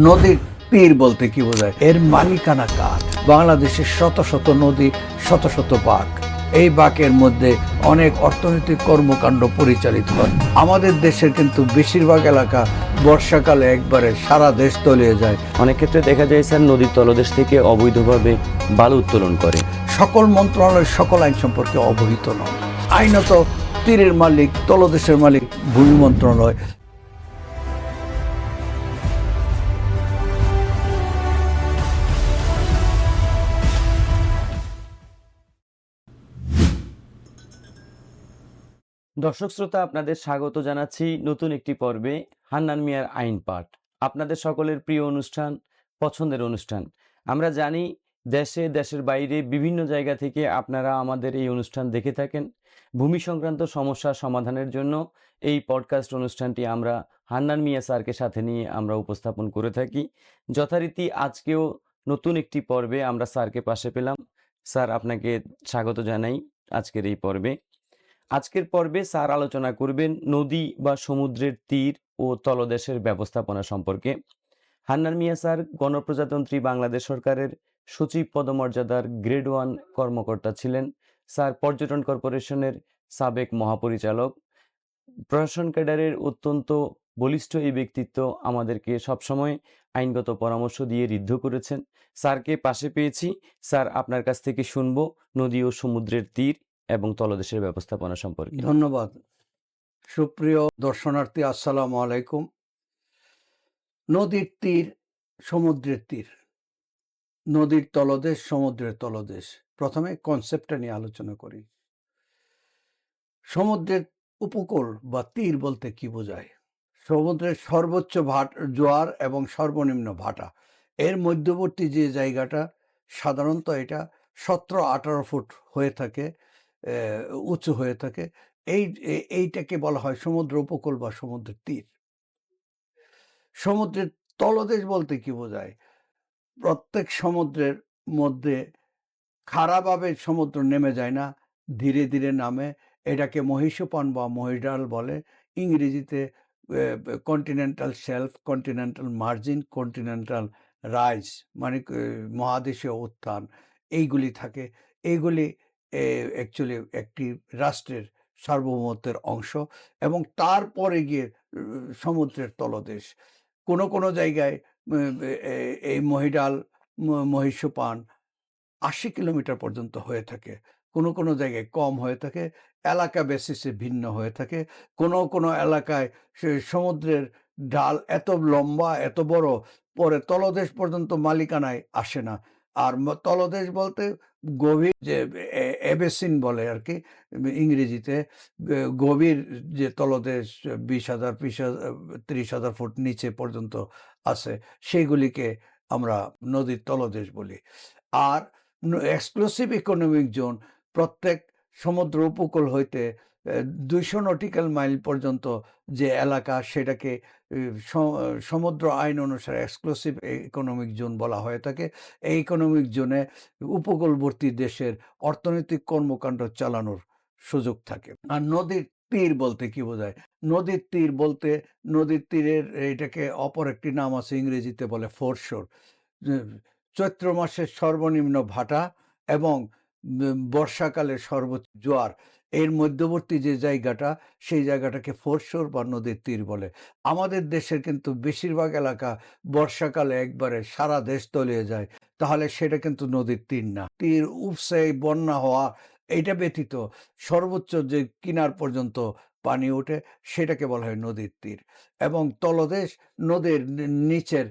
নদীর তীর বলতে কি বোঝায়? এর মালিকানা কার? বাংলাদেশের শত শত নদী শত শত বাঘ। এই বাঁকের মধ্যে অনেক অর্থনৈতিক কর্মকাণ্ড পরিচালিত হয়। আমাদের দেশের কিন্তু বেশিরভাগ এলাকা বর্ষাকালে একবারে সারা দেশ তলিয়ে যায়। অনেক ক্ষেত্রে দেখা যায় স্যার নদীর তলদেশ থেকে অবৈধভাবে বালু উত্তোলন করে। সকল মন্ত্রণালয় সকল আইন সম্পর্কে অবহিত নয়। আইনত তীরের মালিক তলদেশের মালিক ভূমি মন্ত্রণালয় দর্শক শ্রোতা, আপনাদের স্বাগত জানাচ্ছি নতুন একটি পর্বে হান্নান মিয়ার আইন পাঠ। আপনাদের সকলের প্রিয় অনুষ্ঠান, পছন্দের অনুষ্ঠান। আমরা জানি দেশে, দেশের বাইরে বিভিন্ন জায়গা থেকে আপনারা আমাদের এই অনুষ্ঠান দেখে থাকেন। ভূমি সংক্রান্ত সমস্যা সমাধানের জন্য এই পডকাস্ট অনুষ্ঠানটি আমরা হান্নান মিয়া স্যারকে সাথে নিয়ে আমরা উপস্থাপন করে থাকি। যথারীতি আজকেও নতুন একটি পর্বে আমরা স্যারকে পাশে পেলাম। স্যার, আপনাকে স্বাগত জানাই আজকের এই পর্বে। আজকের পর্বে স্যার আলোচনা করবেন নদী বা সমুদ্রের তীর ও তলদেশের ব্যবস্থাপনা সম্পর্কে। হান্নান মিয়া স্যার গণপ্রজাতন্ত্রী বাংলাদেশ সরকারের সচিব পদমর্যাদার গ্রেড ওয়ান কর্মকর্তা ছিলেন। স্যার পর্যটন কর্পোরেশনের সাবেক মহাপরিচালক। প্রশাসন ক্যাডারের অত্যন্ত বলিষ্ঠ এই ব্যক্তিত্ব আমাদেরকে সবসময় আইনগত পরামর্শ দিয়ে ঋদ্ধ করেছেন। স্যারকে পাশে পেয়েছি। স্যার আপনার কাছ থেকে শুনব নদী ও সমুদ্রের তীর এবং তলদেশের ব্যবস্থাপনা সম্পর্কে। ধন্যবাদ। সুপ্রিয় দর্শনার্থী, আসসালামু আলাইকুম। নদীর তীর, সমুদ্রের তীর। নদীর তলদেশ, সমুদ্রের তলদেশ। প্রথমে কনসেপ্টটা নিয়ে আলোচনা করি। সমুদ্রের উপকূল বা তীর বলতে কি বোঝায়? সমুদ্রের সর্বোচ্চ ভাট, জোয়ার এবং সর্বনিম্ন ভাটা। এর মধ্যবর্তী যে জায়গাটা, সাধারণত এটা সতেরো আঠারো ফুট হয়ে থাকে। উঁচু হয়ে থাকে। এই এইটাকে বলা হয় সমুদ্র উপকূল বা সমুদ্রের তীর। সমুদ্রের তলদেশ বলতে কি বোঝায়? প্রত্যেক সমুদ্রের মধ্যে খারাপভাবে সমুদ্র নেমে যায় না, ধীরে ধীরে নামে। এটাকে মহিষপান বা মহিডাল বলে। ইংরেজিতে continental shelf continental margin continental rise মানে মহাদেশীয় উত্থান। এইগুলি থাকে। এইগুলি অ্যাকচুয়ালি একটি রাষ্ট্রের সার্বভৌমত্বের অংশ এবং তারপরে গিয়ে সমুদ্রের তলদেশ। কোনো কোনো জায়গায় এই মহিডাল, ম- মহিষপান আশি কিলোমিটার পর্যন্ত হয়ে থাকে। কোনো কোনো জায়গায় কম হয়ে থাকে, এলাকা বেসিসে ভিন্ন হয়ে থাকে। কোনো কোনো এলাকায় সমুদ্রের ঢাল এত লম্বা, এত বড়, পরে তলদেশ পর্যন্ত মালিকানায় আসে না। আর তলদেশ বলতে গভীর যে এবেসিন বলে আর কি ইংরেজিতে গভীর যে তলদেশ বিশ হাজার, বিশ ত্রিশ হাজার ফুট নিচে পর্যন্ত আছে সেইগুলিকে আমরা নদীর তলদেশ বলি। আর এক্সক্লুসিভ ইকোনমিক জোন প্রত্যেক সমুদ্র উপকূল হইতে দুইশো নটিক্যাল মাইল পর্যন্ত যে এলাকা সেটাকে সমুদ্র আইন অনুসারে এক্সক্লুসিভ ইকোনমিক জোন বলা হয়ে থাকে। এই ইকোনমিক জোনে উপকূলবর্তী দেশের অর্থনৈতিক কর্মকাণ্ড চালানোর সুযোগ থাকে। আর নদীর তীর বলতে কি বোঝায়? নদীর তীর বলতে, নদীর তীরের এটাকে অপর একটি নাম আছে, ইংরেজিতে বলে ফোরশোর চৈত্র মাসের সর্বনিম্ন ভাটা এবং বর্ষাকালে সর্বোচ্চ জোয়ার। এর মধ্যবর্তী যে জায়গাটা, সেই জায়গাটাকে ফোরশোর বা নদীর তীর বলে। আমাদের দেশের কিন্তু বেশিরভাগ এলাকা বর্ষাকালে একবারে সারা দেশ তলিয়ে যায়। তাহলে সেটা কিন্তু নদীর তীর না। তীর উপসে বন্যা হওয়া এটা ব্যতীত সর্বোচ্চ যে কিনার পর্যন্ত পানি ওঠে, সেটাকে বলা হয় নদীর তীর। এবং তলদেশ নদীর নিচের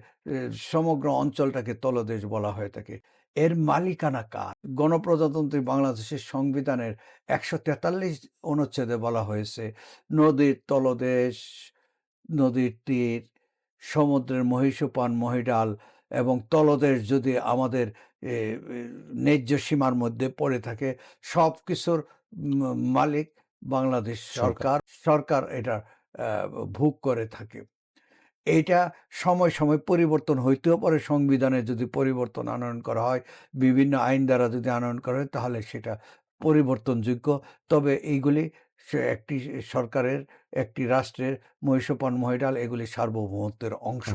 সমগ্র অঞ্চলটাকে তলদেশ বলা হয়ে থাকে। এর মালিকানা কার? গণপ্রজাতন্ত্রী বাংলাদেশের সংবিধানের একশো তেতাল্লিশ অনুচ্ছেদে বলা হয়েছে নদীর তলদেশ নদীর তীর সমুদ্রের মহিষপান মহিডাল এবং তলদেশ যদি আমাদের ন্যায্য সীমার মধ্যে পড়ে থাকে সব কিছুর মালিক বাংলাদেশ সরকার। সরকার। এটা ভোগ করে থাকে। এইটা সময় সময় পরিবর্তন হইতেও পারে। সংবিধানে যদি পরিবর্তন আনয়ন করা হয় বিভিন্ন আইন দ্বারা যদি আনয়ন করা হয় তাহলে সেটা পরিবর্তনযোগ্য। তবে এইগুলি একটি সরকারের, একটি রাষ্ট্রের মহীসোপান, মহীডাল এগুলি সার্বভৌমত্বের অংশ।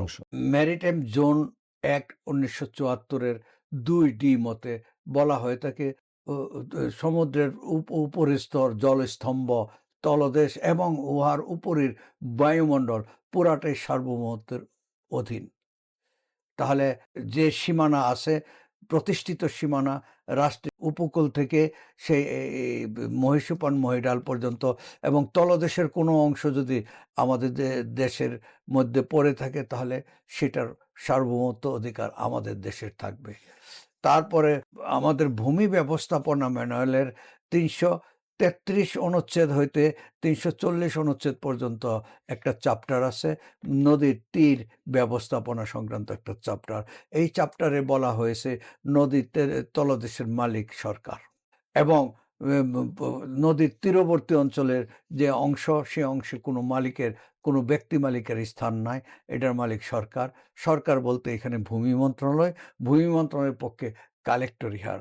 ম্যারিটাইম জোন অ্যাক্ট উনিশশো চুয়াত্তরের দুই ডি মতে বলা হয়ে থাকে সমুদ্রের উপ উপরিস্তর, জলস্তম্ভ, তলদেশ এবং উহার উপরের বায়ুমণ্ডল পুরাটাই সার্বভৌমত্বের অধীন। তাহলে যে সীমানা আছে, প্রতিষ্ঠিত সীমানা রাষ্ট্রের উপকূল থেকে সেই এ মহিডাল পর্যন্ত এবং তলদেশের কোনো অংশ যদি আমাদের দেশের মধ্যে পড়ে থাকে তাহলে সেটার সার্বভৌমত্ব অধিকার আমাদের দেশের থাকবে। তারপরে আমাদের ভূমি ব্যবস্থাপনা ম্যানুয়ালের ৩৩৩ অনুচ্ছেদ হইতে ৩৪০ অনুচ্ছেদ পর্যন্ত একটা চ্যাপ্টার আছে। নদীর তীর ব্যবস্থাপনা সংক্রান্ত একটা চ্যাপ্টার। এই চ্যাপ্টারে বলা হয়েছে নদীর তলদেশের মালিক সরকার এবং নদীর তীরবর্তী অঞ্চলের যে অংশ, সে অংশে কোনো মালিকের কোনো ব্যক্তি মালিকের স্থান নাই। এটার মালিক সরকার। সরকার বলতে এখানে ভূমি মন্ত্রণালয়, ভূমি মন্ত্রণালয়ের পক্ষে কালেক্টর ইহার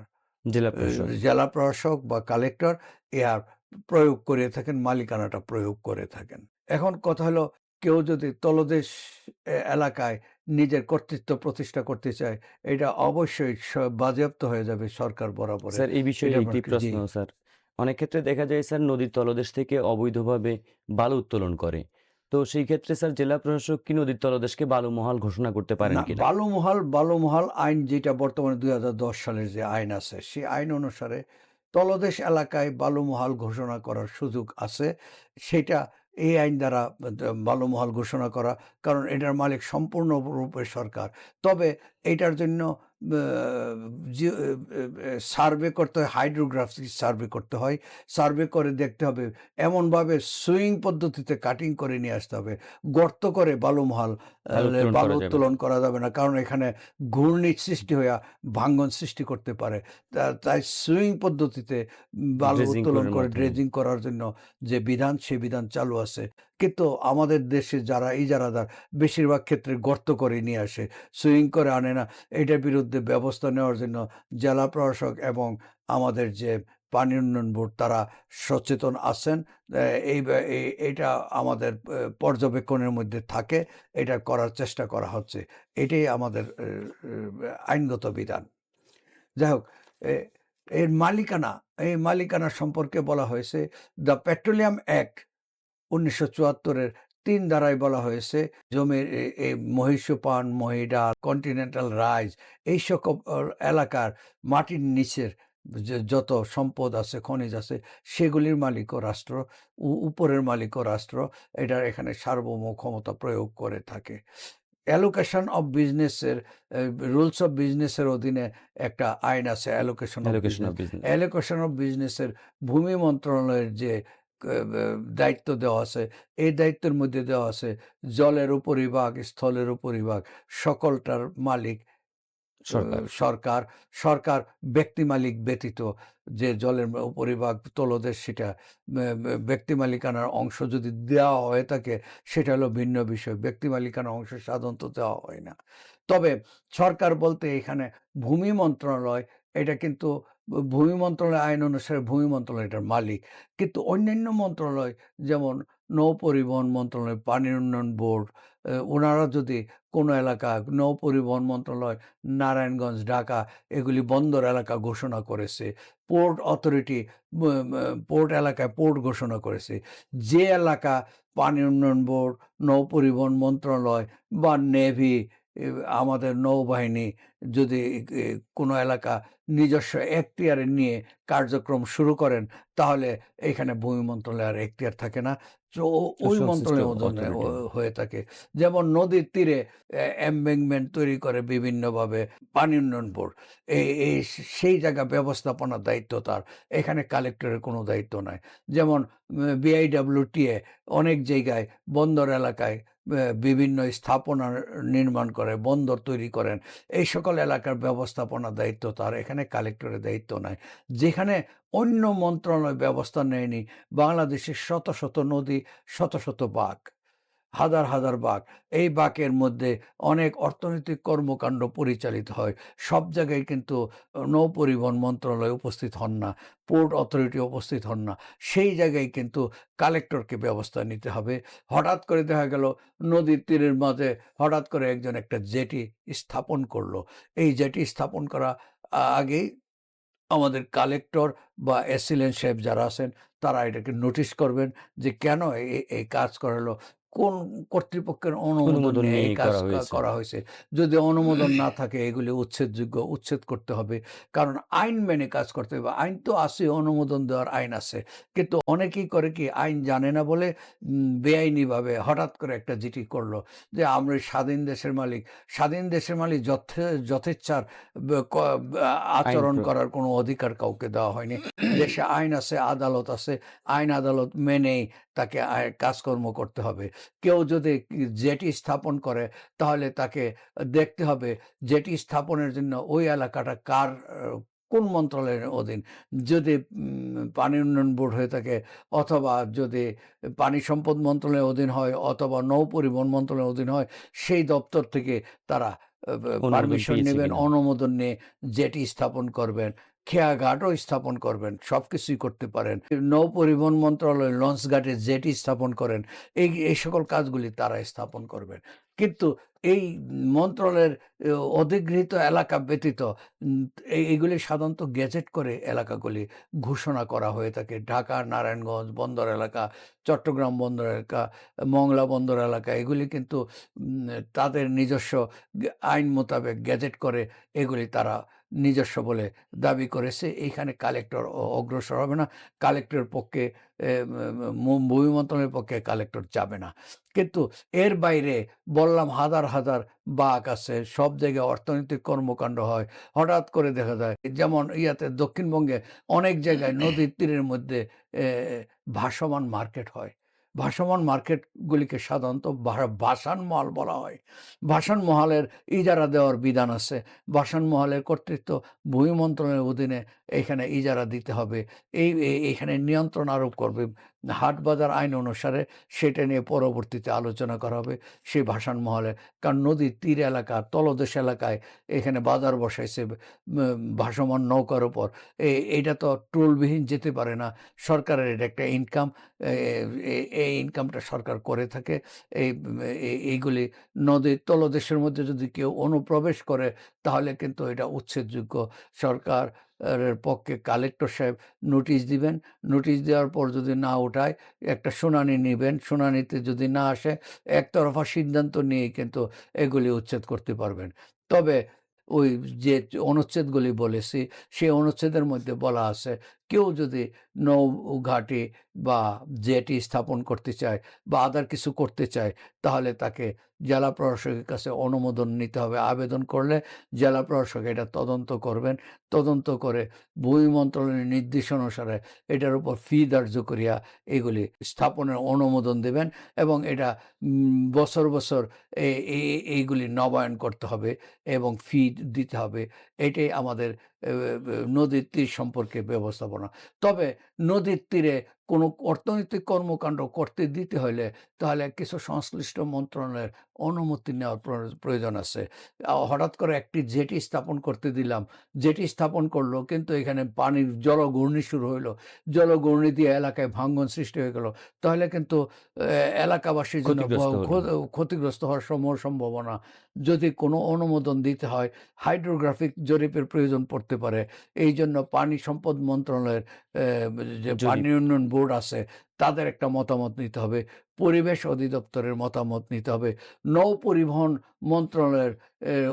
জেলা প্রশাসক। জেলা প্রশাসক বা কালেক্টর ইহার প্রয়োগ করে থাকেন, মালিকানাটা প্রয়োগ করে থাকেন। এখন কথা হলো কেউ যদি তলদেশ এলাকায় নিজের কর্তৃত্ব প্রতিষ্ঠা করতে চায়, এটা অবশ্যই বাজেয়াপ্ত হয়ে যাবে সরকার বরাবর স্যার এই বিষয়ে একটি প্রশ্ন স্যার। অনেক ক্ষেত্রে দেখা যায় স্যার নদীর তলদেশ থেকে অবৈধভাবে বালু উত্তোলন করে। তো সেই ক্ষেত্রে স্যার জেলা প্রশাসক কি নদীর তলদেশকে বালু মহাল ঘোষণা করতে পারেন কিনা? বালুমহাল বালুমহাল আইন যেটা বর্তমানে ২০১০ সালের যে আইন আছে, সেই আইন অনুসারে তলদেশ এলাকায় বালুমহাল ঘোষণা করার সুযোগ আছে। সেটা এই আইন দ্বারা বালুমহাল ঘোষণা করা। কারণ এটার মালিক সম্পূর্ণরূপে সরকার। তবে এটার জন্য সার্ভে করতে হয়, হাইড্রোগ্রাফি সার্ভে করতে হয়। সার্ভে করে দেখতে হবে এমনভাবে সুইং পদ্ধতিতে কাটিং করে নিয়ে আসতে হবে। গর্ত করে বালুমহাল বালু উত্তোলন করা বালু যাবে না। উত্তোলন করা যাবে না। কারণ এখানে ঘূর্ণির সৃষ্টি হইয়া ভাঙ্গন সৃষ্টি করতে পারে। তাই সুইং পদ্ধতিতে বালু উত্তোলন করে ড্রেজিং করার জন্য যে বিধান, সে বিধান চালু আছে। কিন্তু আমাদের দেশে যারা ইজারাদার বেশিরভাগ ক্ষেত্রে গর্ত করে নিয়ে আসে, সুইং করে আনে না। এটার বিরুদ্ধে ব্যবস্থা নেওয়ার জন্য জেলা প্রশাসক এবং আমাদের যে পানি উন্নয়ন বোর্ড তারা সচেতন আছেন। এই ব্যা এ এইটা আমাদের পর্যবেক্ষণের মধ্যে থাকে। এটা করার চেষ্টা করা হচ্ছে। এটাই আমাদের আইনগত বিধান। যাই হোক এর মালিকানা, এই মালিকানা সম্পর্কে বলা হয়েছে দ্য পেট্রোলিয়াম অ্যাক্ট ১৯৭৪ এর ৩ ধারায় বলা হয়েছে জমির এ এ মহীসোপান, মহীডাল, কন্টিনেন্টাল রাইজ এই সকল এলাকার মাটির নিচের যত সম্পদ আছে, খনিজ আছে সেগুলির মালিকও রাষ্ট্র, উপরের মালিকও রাষ্ট্র। এটার এখানে সার্বভৌম ক্ষমতা প্রয়োগ করে থাকে। অ্যালোকেশন অফ বিজনেসের রুলস অফ বিজনেসের অধীনে একটা আইন আছে allocation of allocation. Of business. Allocation of business ভূমি মন্ত্রণালয়ের যে দায়িত্ব দেওয়া আছে, এই দায়িত্বের মধ্যে দেওয়া আছে জলের উপরিভাগ, স্থলের উপরিভাগ সকলটার মালিক সরকার। সরকার। ব্যক্তি মালিক ব্যতীত যে জলের উপরিভাগ, তলদেশ সেটা ব্যক্তি মালিকানার অংশ যদি দেওয়া হয়ে থাকে সেটা হলো ভিন্ন বিষয়। ব্যক্তি মালিকানার অংশ সাধারণত দেওয়া হয় না। তবে সরকার বলতে এখানে ভূমি মন্ত্রণালয় এটা কিন্তু ভূমি মন্ত্রণালয় আইন অনুসারে ভূমি মন্ত্রণালয় এটার মালিক। কিন্তু অন্যান্য মন্ত্রণালয় যেমন নৌ-পরিবহন মন্ত্রণালয়, পানি উন্নয়ন বোর্ড ওনারা যদি কোনো এলাকা নৌ-পরিবহন মন্ত্রণালয়, নারায়ণগঞ্জ, ঢাকা এগুলি বন্দর এলাকা ঘোষণা করেছে। পোর্ট অথরিটি পোর্ট এলাকায় পোর্ট ঘোষণা করেছে। যে এলাকা পানি উন্নয়ন বোর্ড, নৌ-পরিবহন মন্ত্রণালয় বা নেভি আমাদের নৌবাহিনী যদি কোনো এলাকা নিজস্ব এখতিয়ারে নিয়ে কার্যক্রম শুরু করেন তাহলে এখানে ভূমি মন্ত্রণালয়ের আর এখতিয়ার থাকে না। ওই অথরিটি। হয়ে থাকে। যেমন নদীর তীরে এমবেংমেন্ট তৈরি করে বিভিন্নভাবে পানি উন্নয়ন বোর্ড। এই এই সেই জায়গা ব্যবস্থাপনার দায়িত্ব তার। এখানে কালেক্টরের কোনো দায়িত্ব নাই। যেমন বিআইডাব্লিউটিএ অনেক জায়গায় বন্দর এলাকায় বিভিন্ন স্থাপনা নির্মাণ করে, বন্দর তৈরি করেন। এই সকল এলাকার ব্যবস্থাপনা দায়িত্ব তার। এখানে কালেক্টরের দায়িত্ব নেয় যেখানে অন্য মন্ত্রণালয় ব্যবস্থা নেয়নি, বাংলাদেশের শত, শত নদী, শত, শত বাঁক। হাজার হাজার বাঁক এই বাঁকের মধ্যে অনেক অর্থনৈতিক কর্মকাণ্ড পরিচালিত হয়। সব জায়গায় কিন্তু নৌ পরিবহন মন্ত্রণালয় উপস্থিত হন না, পোর্ট অথরিটি উপস্থিত হন না। সেই জায়গায় কিন্তু কালেক্টরকে ব্যবস্থা নিতে হবে। হঠাৎ করে দেখা গেল, নদীর তীরের মাঝে হঠাৎ করে একজন একটা জেটি স্থাপন করল। এই জেটি স্থাপন করা আগেই আমাদের কালেক্টর বা এসিলেন্ট সাহেব যারা আছেন, তারা এটাকে নোটিশ করবেন যে কেন এই কাজ করালো। কোন কর্তৃপক্ষের অনুমোদন নিয়ে এই কাজ করা হয়েছে। যদি অনুমোদন না থাকে এগুলি উচ্ছেদযোগ্য উচ্ছেদ করতে হবে। কারণ আইন মেনে কাজ করতে হবে। আইন তো আছে অনুমোদন দেওয়ার আইন আছে। কিন্তু অনেকেই করে কি আইন জানে না বলে বেআইনিভাবে হঠাৎ করে একটা জিটি করল যে আমরা স্বাধীন দেশের মালিক। স্বাধীন দেশের মালিক যথে যথেচ্ছার আচরণ করার কোনো অধিকার কাউকে দেওয়া হয়নি। দেশে আইন আছে আদালত আছে। আইন আদালত মেনেই তাকে কাজকর্ম করতে হবে। কেউ যদি জেটি স্থাপন করে তাহলে তাকে দেখতে হবে জেটি স্থাপনের জন্য ওই এলাকাটা কার কোন মন্ত্রণালয়ের অধীন? যদি পানি উন্নয়ন বোর্ড হয়ে থাকে অথবা যদি পানি সম্পদ মন্ত্রণালয়ের অধীন হয় অথবা নৌ পরিবহন মন্ত্রণালয়ের অধীন হয় সেই দপ্তর থেকে তারা পারমিশন নেবেন অনুমোদন নিয়ে জেটি স্থাপন করবেন। খেয়াঘাটও স্থাপন করবেন সব কিছুই করতে পারেন। নৌ পরিবহন মন্ত্রণালয় লঞ্চ ঘাটে জেটি স্থাপন করেন, এই এই সকল কাজগুলি তারা স্থাপন করবেন। কিন্তু এই মন্ত্রণালয়ের অধিগৃহীত এলাকা ব্যতীত এই- এইগুলি সাধারণত গেজেট করে এলাকাগুলি ঘোষণা করা হয়ে থাকে। ঢাকা, নারায়ণগঞ্জ বন্দর এলাকা, চট্টগ্রাম বন্দর এলাকা, মংলা বন্দর এলাকা, এগুলি কিন্তু তাদের নিজস্ব আইন মোতাবেক গেজেট করে এগুলি তারা নিজস্ব বলে দাবি করেছে এইখানে কালেক্টর অগ্রসর হবে না। কালেক্টরের পক্ষে ভূমি মন্ত্রণালয়ের পক্ষে কালেক্টর যাবে না। কিন্তু এর বাইরে বললাম হাজার হাজার বাঘ আছে সব জায়গায় অর্থনৈতিক কর্মকাণ্ড হয়। হঠাৎ করে দেখা যায় যেমন ইয়াতে দক্ষিণবঙ্গে অনেক জায়গায় নদীর তীরের মধ্যে ভাসমান মার্কেট হয়। ভাসমান মার্কেটগুলিকে সাধারণত ভাসান মহল বলা হয়। ভাসান মহলের ইজারা দেওয়ার বিধান আছে। ভাসান মহলের কর্তৃত্ব ভূমি মন্ত্রণের অধীনে এখানে ইজারা দিতে হবে। এই এখানে নিয়ন্ত্রণ আরোপ করবে হাট বাজার আইন অনুসারে সেটা নিয়ে পরবর্তীতে আলোচনা করা হবে। সেই ভাসান মহলে কারণ নদীর তীর এলাকা, তলদেশ এলাকায় এখানে বাজার বসাইছে ভাসমান নৌকার উপর। এটা তো টোলবিহীন যেতে পারে না। সরকারের এটা একটা ইনকাম এই ইনকামটা সরকার করে থাকে। এই এই- এইগুলি নদীর তলদেশের মধ্যে যদি কেউ অনুপ্রবেশ করে, তাহলে কিন্তু এটা উচ্ছেদযোগ্য। সরকার পক্ষে কালেক্টর সাহেব নোটিশ দিবেন। নোটিশ দেওয়ার পর যদি না ওঠায়, একটা শুনানি নেবেন। শুনানিতে যদি না আসে, একতরফা সিদ্ধান্ত নিয়ে কিন্তু এগুলি উচ্ছেদ করতে পারবেন। তবে ওই যে অনুচ্ছেদগুলি বলেছি, সেই অনুচ্ছেদের মধ্যে বলা আছে কেউ যদি নৌ ঘাটে বা জেটি স্থাপন করতে চায় বা আদার কিছু করতে চায়, তাহলে তাকে জেলা প্রশাসকের কাছে অনুমোদন নিতে হবে। আবেদন করলে জেলা প্রশাসক এটা তদন্ত করবেন। তদন্ত করে ভূমি মন্ত্রণালয়ের নির্দেশ অনুসারে এটার উপর ফি ধার্য করিয়া এগুলি স্থাপনের অনুমোদন দেবেন এবং এটা বছর বছর এইগুলি নবায়ন করতে হবে এবং ফি দিতে হবে। এটাই আমাদের নদীর তীর সম্পর্কে ব্যবস্থাপনা তবে নদীর তীরে কোনো অর্থনৈতিক কর্মকাণ্ড করতে দিতে হলে তাহলে কিছু সংশ্লিষ্ট মন্ত্রণালয়ের অনুমতি নেওয়ার প্রয়োজন আছে। হঠাৎ করে একটি জেটি স্থাপন করতে দিলাম। জেটি স্থাপন করল কিন্তু এখানে পানির জলঘূর্ণি শুরু হইল। জলঘূর্ণি দিয়ে এলাকায় ভাঙ্গন সৃষ্টি হয়ে গেল। তাহলে কিন্তু এলাকাবাসীর জন্য ক্ষতিগ্রস্ত হওয়ার সম্ভব সম্ভাবনা। যদি কোনো অনুমোদন দিতে হয় হাইড্রোগ্রাফিক জরিপের প্রয়োজন পড়তে পারে। এই জন্য পানি সম্পদ মন্ত্রণালয়ের যে পানি উন্নয়ন বোর্ড আছে তাদের একটা মতামত নিতে হবে পরিবেশ অধিদপ্তরের মতামত নিতে হবে নৌ পরিবহন মন্ত্রণালয়ের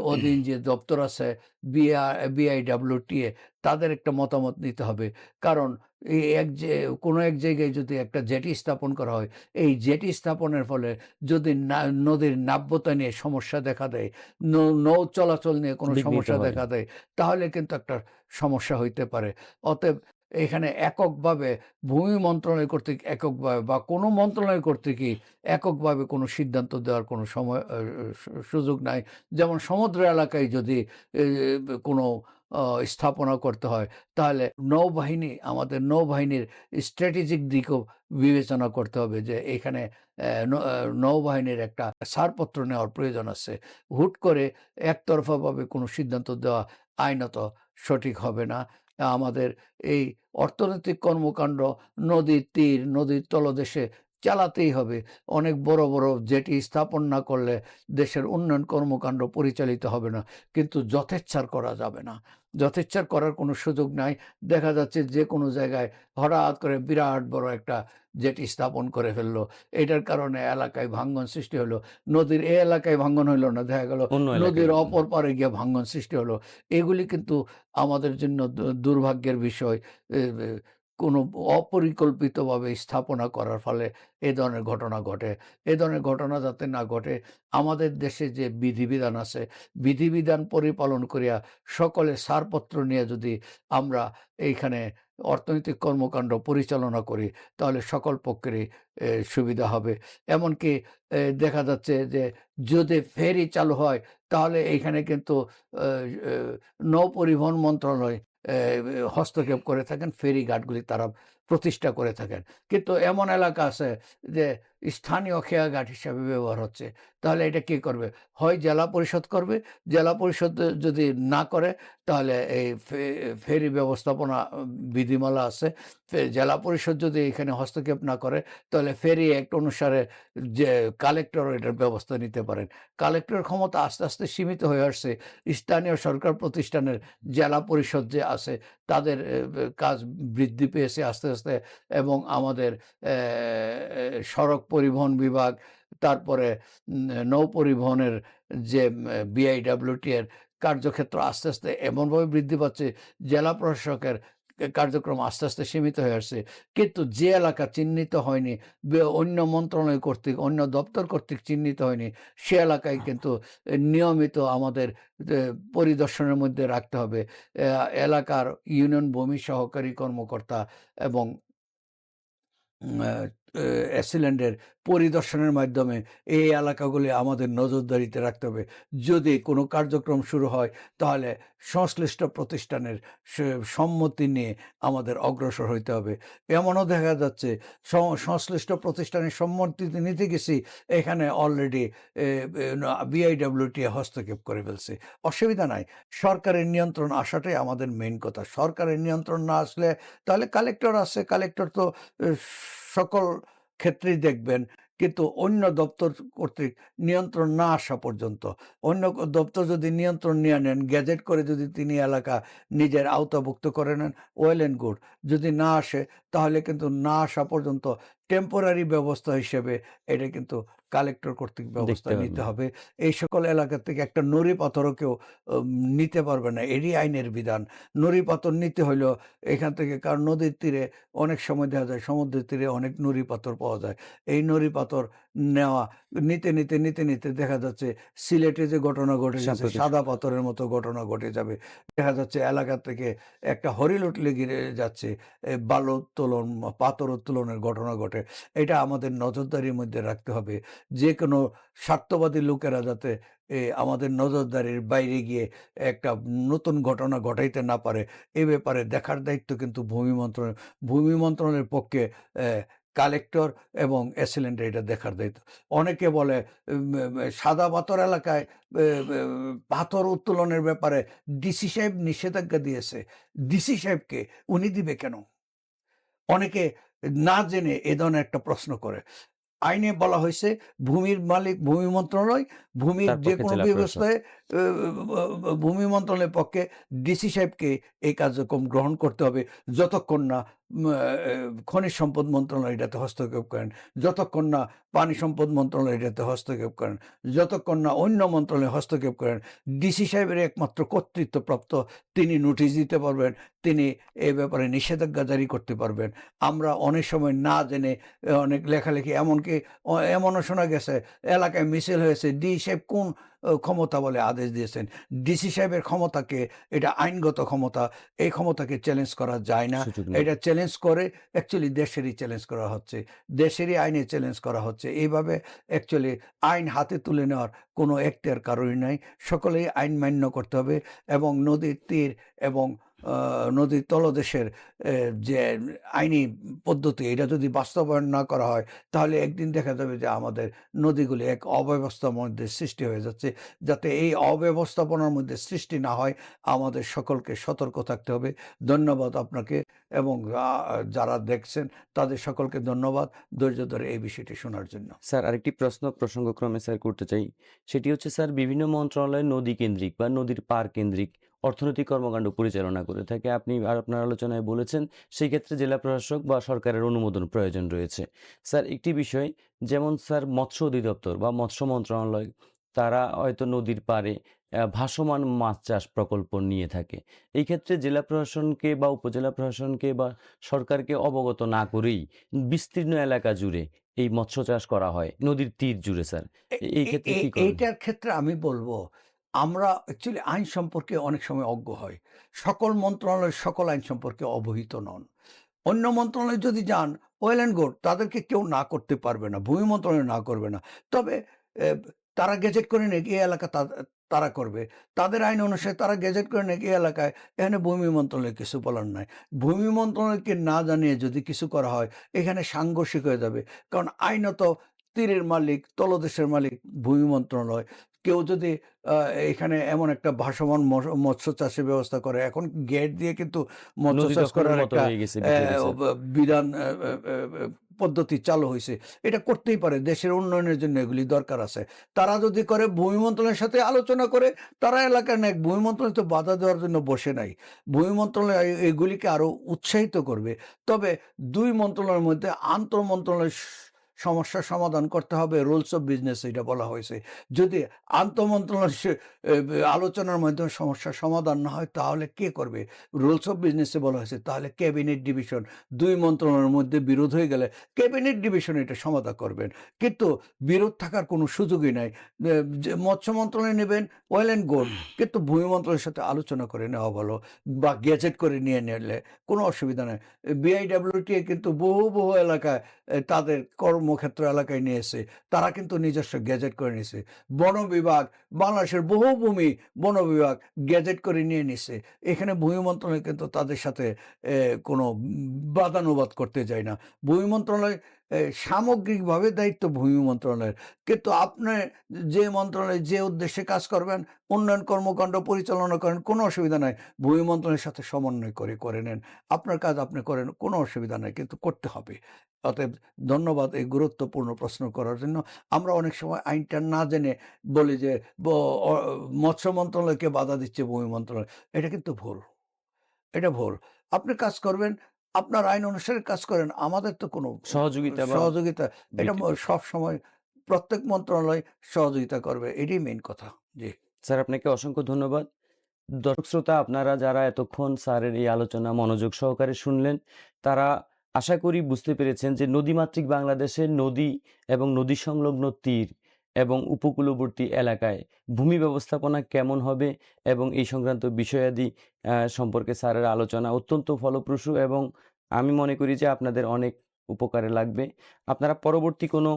অধীন যে দপ্তর আছে বিআই বিআইডাব্লিউটিএ তাদের একটা মতামত নিতে হবে। কারণ এই এক যে কোনো এক জায়গায় যদি একটা জেটি স্থাপন করা হয় এই জেটি স্থাপনের ফলে যদি না- নদীর নাব্যতা নিয়ে সমস্যা দেখা দেয় নৌ- নৌ চলাচল নিয়ে কোনো সমস্যা দেখা দেয় তাহলে কিন্তু একটা সমস্যা হইতে পারে। অতএব এখানে এককভাবে ভূমি মন্ত্রণালয় কর্তৃক এককভাবে বা কোনো মন্ত্রণালয় কর্তৃকই এককভাবে কোনো সিদ্ধান্ত দেওয়ার কোনো সময় সুযোগ নাই যেমন সমুদ্র এলাকায় যদি কোনো স্থাপনা করতে হয়, তাহলে নৌবাহিনী, আমাদের নৌবাহিনীর স্ট্র্যাটেজিক দিকও বিবেচনা করতে হবে যে এখানে নৌবাহিনীর একটা ছাড়পত্র নেওয়ার প্রয়োজন আছে। হুট করে একতরফাভাবে কোনো সিদ্ধান্ত দেওয়া আইনত সঠিক হবে না। আমাদের এই অর্থনৈতিক কর্মকাণ্ড নদীর তীর, নদীর তলদেশে চালাতেই হবে। অনেক বড়, বড় জেটি স্থাপন না করলে দেশের উন্নয়ন কর্মকাণ্ড পরিচালিত হবে না। কিন্তু যথেচ্ছার করা যাবে না। যথেচ্ছার করার কোনো সুযোগ নাই। দেখা যাচ্ছে যেকোনো জায়গায় হঠাৎ করে বিরাট বড় একটা জেটি স্থাপন করে ফেলল এটার কারণে এলাকায় ভাঙ্গন সৃষ্টি হলো। নদীর এ এলাকায় ভাঙ্গন হইল না। দেখা গেল নদীর অপর পারে গিয়ে ভাঙ্গন সৃষ্টি হলো। এগুলি কিন্তু আমাদের জন্য দুর্ভাগ্যের বিষয়। কোনো অপরিকল্পিতভাবে স্থাপনা করার ফলে এ ধরনের ঘটনা ঘটে। এ ধরনের ঘটনা যাতে না ঘটে আমাদের দেশে যে বিধিবিধান আছে, বিধিবিধান পরিপালন করিয়া সকলের সারপত্র নিয়ে যদি আমরা এইখানে অর্থনৈতিক কর্মকাণ্ড পরিচালনা করি তাহলে সকল পক্ষেরই সুবিধা হবে। এমনকি দেখা যাচ্ছে যে যদি ফেরি চালু হয় তাহলে এইখানে কিন্তু আ এ নৌ-পরিবহন মন্ত্রণালয় হস্তক্ষেপ করে থাকেন। ফেরি ঘাটগুলি তারা প্রতিষ্ঠা করে থাকেন। কিন্তু এমন এলাকা আছে যে স্থানীয় খেয়াঘাট হিসাবে ব্যবহার হচ্ছে। তাহলে এটা কে করবে? হয় জেলা পরিষদ করবে। জেলা পরিষদ যদি না করে তাহলে এই ফেরি ব্যবস্থাপনা বিধিমালা আছে। জেলা পরিষদ যদি এখানে হস্তক্ষেপ না করে তাহলে ফেরি অ্যাক্ট অনুসারে যে কালেক্টর এটার ব্যবস্থা নিতে পারেন। কালেক্টর ক্ষমতা আস্তে, আস্তে সীমিত হয়ে আসছে। স্থানীয় সরকার প্রতিষ্ঠানের জেলা পরিষদ যে আছে তাদের কাজ বৃদ্ধি পেয়েছে আস্তে, আস্তে এবং আমাদের সড়ক পরিবহন বিভাগ তারপরে নৌ পরিবহনের যে বিআইডব্লিউটি এর কার্যক্ষেত্র আস্তে, আস্তে এমনভাবে বৃদ্ধি পাচ্ছে জেলা প্রশাসকের কার্যক্রম আস্তে, আস্তে সীমিত হয়ে আসছে। কিন্তু যে এলাকা চিহ্নিত হয়নি অন্য মন্ত্রণালয় কর্তৃক, অন্য দপ্তর কর্তৃক চিহ্নিত হয়নি সে এলাকায় কিন্তু নিয়মিত আমাদের পরিদর্শনের মধ্যে রাখতে হবে। এলাকার ইউনিয়ন ভূমি সহকারী কর্মকর্তা এবং অ্যাসিল্যান্ডের পরিদর্শনের মাধ্যমে এই এলাকাগুলি আমাদের নজরদারিতে রাখতে হবে। যদি কোনো কার্যক্রম শুরু হয়, তাহলে সংশ্লিষ্ট প্রতিষ্ঠানের সম্মতি নিয়ে আমাদের অগ্রসর হইতে হবে। এমনও দেখা যাচ্ছে সংশ্লিষ্ট প্রতিষ্ঠানের সম্মতি নিতে গেছি, এখানে অলরেডি বিআইডব্লিউটি হস্তক্ষেপ করে ফেলছে। অসুবিধা নাই। সরকারের নিয়ন্ত্রণ আসাটাই আমাদের মেন কথা। সরকারের নিয়ন্ত্রণ না আসলে, তাহলে কালেক্টর আছে। কালেক্টর তো সকল ক্ষেত্রেই দেখবেন। কিন্তু অন্য দপ্তর কর্তৃক নিয়ন্ত্রণ না আসা পর্যন্ত অন্য দপ্তর যদি নিয়ন্ত্রণ নিয়ে নেন, গ্যাজেট করে যদি তিনি এলাকা নিজের আওতাভুক্ত করে নেন ওয়েল অ্যান্ড গুড। যদি না আসে তাহলে কিন্তু না আসা পর্যন্ত টেম্পোরারি ব্যবস্থা হিসেবে এটা কিন্তু কালেক্টর কর্তৃক ব্যবস্থা নিতে হবে। এই সকল এলাকা থেকে একটা পাথরও কেউ নিতে পারবে না। এরই আইনের বিধান। নুড়ি পাথর নিতে হইলেও এখান থেকে কারণ নদীর তীরে অনেক সময় দেখা যায় সমুদ্রের তীরে অনেক নুড়ি পাথর পাওয়া যায়। এই নুড়ি পাথর নেওয়া নিতে, নিতে, নিতে, নিতে দেখা যাচ্ছে সিলেটে যে ঘটনা ঘটে সাম্প্রতিক সাদা পাথরের মতো ঘটনা ঘটে যাবে। দেখা যাচ্ছে এলাকা থেকে একটা হরিণ উঠলে গিরে যাচ্ছে। বালু উত্তোলন, পাথর উত্তোলনের ঘটনা ঘটে। এটা আমাদের নজরদারির মধ্যে রাখতে হবে। যেকোনো স্বার্থবাদী লোকেরা যাতে আমাদের নজরদারির বাইরে গিয়ে একটা নতুন ঘটনা ঘটাইতে না পারে, এ ব্যাপারে দেখার দায়িত্ব কিন্তু ভূমি মন্ত্রণালয় ভূমি মন্ত্রণালয়ের পক্ষে কালেক্টর এবং অ্যাসিল্যান্ডের এটা দেখার দায়িত্ব। অনেকে বলে সাদা পাথর এলাকায় পাথর উত্তোলনের ব্যাপারে ডিসি সাহেব নিষেধাজ্ঞা দিয়েছে। ডিসি সাহেবকে উনি দিবে কেন? অনেকে না জেনে এ ধরনের একটা প্রশ্ন করে। আইনে বলা হয়েছে ভূমির মালিক ভূমি মন্ত্রণালয়, ভূমির যে প্রশাসক। ব্যবস্থায় ভূমি মন্ত্রণালয়ের পক্ষে ডিসি সাহেবকে এই কার্যক্রম গ্রহণ করতে হবে যতক্ষণ না খনিজ সম্পদ মন্ত্রণালয় এটাতে হস্তক্ষেপ করেন, যতক্ষণ না পানি সম্পদ মন্ত্রণালয় এটাতে হস্তক্ষেপ করেন, যতক্ষণ না অন্য মন্ত্রণালয় হস্তক্ষেপ করেন। ডিসি সাহেবের একমাত্র কর্তৃত্বপ্রাপ্ত তিনি নোটিশ দিতে পারবেন, তিনি এ ব্যাপারে নিষেধাজ্ঞা জারি করতে পারবেন। আমরা অনেক সময় না জেনে অনেক লেখালেখি এমনকি এমনও শোনা গেছে এলাকায় মিছিল হয়েছে। ডিসি সাহেব কোন ক্ষমতা বলে আদেশ দিয়েছেন। ডিসি সাহেবের ক্ষমতাকে এটা আইনগত ক্ষমতা এই ক্ষমতাকে চ্যালেঞ্জ করা যায় না। এটা চ্যালেঞ্জ করে অ্যাকচুয়ালি দেশেরই চ্যালেঞ্জ করা হচ্ছে। দেশেরই আইনে চ্যালেঞ্জ করা হচ্ছে। এইভাবে অ্যাকচুয়ালি আইন হাতে তুলে নেওয়ার কোনো একটার কারণই নাই। সকলেই আইন মান্য করতে হবে এবং নদীর তীর এবং নদীর তলদেশের যে আইনি পদ্ধতি, এটা যদি বাস্তবায়ন না করা হয়, তাহলে একদিন দেখা যাবে যে আমাদের নদীগুলি এক অব্যবস্থার মধ্যে সৃষ্টি হয়ে যাচ্ছে। যাতে এই অব্যবস্থাপনার মধ্যে সৃষ্টি না হয়, আমাদের সকলকে সতর্ক থাকতে হবে। ধন্যবাদ আপনাকে এবং যারা দেখছেন, তাদের সকলকে ধন্যবাদ ধৈর্য ধরে এই বিষয়টি শোনার জন্য। স্যার, আরেকটি প্রশ্ন প্রসঙ্গক্রমে স্যার করতে চাই। সেটি হচ্ছে, স্যার, বিভিন্ন মন্ত্রণালয় নদী কেন্দ্রিক বা নদীর পার কেন্দ্রিক অর্থনৈতিক কর্মকাণ্ড পরিচালনা করে থাকে। আপনি আর আপনার আলোচনায় বলেছেন সেই ক্ষেত্রে জেলা প্রশাসক বা সরকারের অনুমোদন প্রয়োজন রয়েছে। স্যার একটি বিষয় যেমন স্যার মৎস্য অধিদপ্তর বা মৎস্য মন্ত্রণালয় তারা হয়তো নদীর পাড়ে আহ, ভাসমান মাছ চাষ প্রকল্প নিয়ে থাকে। এই ক্ষেত্রে জেলা প্রশাসনকে বা উপজেলা প্রশাসনকে বা সরকারকে অবগত না করেই বিস্তীর্ণ এলাকা জুড়ে এই মৎস্য চাষ করা হয় নদীর তীর জুড়ে স্যার। এই ক্ষেত্রে? এইটার ক্ষেত্রে আমি বলব আমরা অ্যাকচুয়ালি আইন সম্পর্কে অনেক সময় অজ্ঞ হয়। সকল মন্ত্রণালয় সকল আইন সম্পর্কে অবহিত নন। অন্য মন্ত্রণালয় যদি যান ওয়েল অ্যান্ড গুড তাদেরকে কেউ না করতে পারবে না, ভূমি মন্ত্রণালয় না করবে না। তবে তারা গেজেট করে নেক এই এলাকা তারা করবে। তাদের আইন অনুসারে তারা গেজেট করে নেক এই এলাকায় এখানে ভূমি মন্ত্রণালয় কিছু বলার নাই। ভূমি মন্ত্রণালয়কে না জানিয়ে যদি কিছু করা হয়, এখানে সাংঘর্ষিক হয়ে যাবে। কারণ আইনত তীরের মালিক, তলদেশের মালিক ভূমি মন্ত্রণালয়। কেউ যদি এখানে এমন একটা ভাসমান মৎস্য- চাষের ব্যবস্থা করে এখন গেট দিয়ে কিন্তু মৎস্য চাষ করার একটা বিধান পদ্ধতি চালু হয়েছে। এটা করতেই পারে দেশের উন্নয়নের জন্য এগুলি দরকার আছে। তারা যদি করে ভূমি মন্ত্রণালয়ের সাথে আলোচনা করে তারা এলাকার নেক ভূমি মন্ত্রণালয় তো বাধা দেওয়ার জন্য বসে নাই। ভূমি মন্ত্রণালয় এগুলিকে আরও উৎসাহিত করবে। তবে দুই মন্ত্রণালয়ের মধ্যে আন্তর মন্ত্রণালয় সমস্যার সমাধান করতে হবে রুলস অফ বিজনেস এটা বলা হয়েছে। যদি আন্তঃমন্ত্রণালয় আলোচনার মাধ্যমে সমস্যার সমাধান না হয়, তাহলে কে করবে? রুলস অফ বিজনেসে বলা হয়েছে, তাহলে ক্যাবিনেট ডিভিশন দুই মন্ত্রণালয়ের মধ্যে বিরোধ হয়ে গেলে ক্যাবিনেট ডিভিশন এটা সমাধান করবেন। কিন্তু বিরোধ থাকার কোনো সুযোগই নাই। মৎস্য মন্ত্রণালয় নেবেন ওয়েল অ্যান্ড গোল্ড কিন্তু ভূমি মন্ত্রণালয়ের সাথে আলোচনা করে নেওয়া ভালো বা গেজেট করে নিয়ে নিলে কোনো অসুবিধা নেই। বিআইডাব্লিউটিএ কিন্তু বহু বহু এলাকায় তাদের কর্মক্ষেত্র এলাকায় নিয়ে নিয়েছে তারা কিন্তু নিজস্ব গ্যাজেট করে নিয়েছে বন বিভাগ, বাংলাদেশের বহু ভূমি বন বিভাগ গ্যাজেট করে নিয়ে নিছে। এখানে ভূমি মন্ত্রণালয় কিন্তু তাদের সাথে কোনো বাদানুবাদ করতে যায় না। ভূমি মন্ত্রণালয় সামগ্রিকভাবে দায়িত্ব ভূমি মন্ত্রণালয়ের। কিন্তু আপনি যে মন্ত্রণালয় যে উদ্দেশ্যে কাজ করবেন, উন্নয়ন কর্মকাণ্ড পরিচালনা করেন, কোনো অসুবিধা নাই। ভূমি মন্ত্রণালয়ের সাথে সমন্বয় করে করে নেন। আপনার কাজ আপনি করেন, কোনো অসুবিধা নাই, কিন্তু করতে হবে। অতএব ধন্যবাদ এই গুরুত্বপূর্ণ প্রশ্ন করার জন্য। আমরা অনেক সময় আইনটা না জেনে বলি যে মৎস্য মন্ত্রণালয়কে বাধা দিচ্ছে ভূমি মন্ত্রণালয়। এটা কিন্তু ভুল। এটা ভুল। আপনি কাজ করবেন আপনার আইন অনুসারে কাজ করেন আমাদের তো কোনো সহযোগিতা সহযোগিতা এটা। সব সময় প্রত্যেক মন্ত্রণালয় সহযোগিতা করবে এটাই মেইন কথা জি স্যার আপনাকে অসংখ্য ধন্যবাদ দর্শক শ্রোতা আপনারা যারা এতক্ষণ স্যারের এই আলোচনা মনোযোগ সহকারে শুনলেন তারা আশা করি বুঝতে পেরেছেন যে নদীমাতৃক বাংলাদেশের নদী এবং নদী সংলগ্ন তীর এবং উপকূলবর্তী এলাকায় ভূমি ব্যবস্থাপনা কেমন হবে এবং এই সংক্রান্ত বিষয়াদি সম্পর্কে স্যারের আলোচনা অত্যন্ত ফলপ্রসূ এবং আমি মনে করি যে আপনাদের অনেক উপকারে লাগবে। আপনারা পরবর্তী কোনো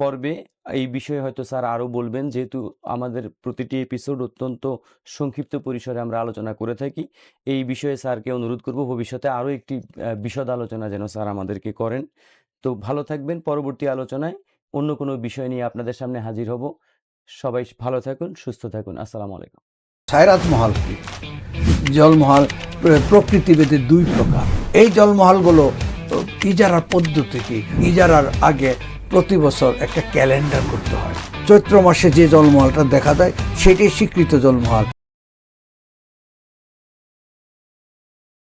পর্বে এই বিষয়ে হয়তো স্যার আরও বলবেন, যেহেতু আমাদের প্রতিটি এপিসোড অত্যন্ত সংক্ষিপ্ত পরিসরে আমরা আলোচনা করে থাকি। এই বিষয়ে স্যারকে অনুরোধ করব ভবিষ্যতে আরও একটি বিশদ আলোচনা যেন স্যার আমাদেরকে করেন। তো ভালো থাকবেন পরবর্তী আলোচনায়। অন্য কোনো বিষয় নিয়ে আপনাদের সামনে হাজির হব। সবাই ভালো থাকুন, সুস্থ থাকুন। আসসালামু আলাইকুম। সায়রাত মহল জলমহল প্র- প্রকৃতিভেদে দুই প্রকার। এই জলমহলগুলো ইজারার পদ্ধতি কি? ইজারার আগে প্রতি বছর একটা ক্যালেন্ডার করতে হয়। চৈত্র মাসে যে জলমহলটা দেখা যায় সেটাই স্বীকৃত জলমহল।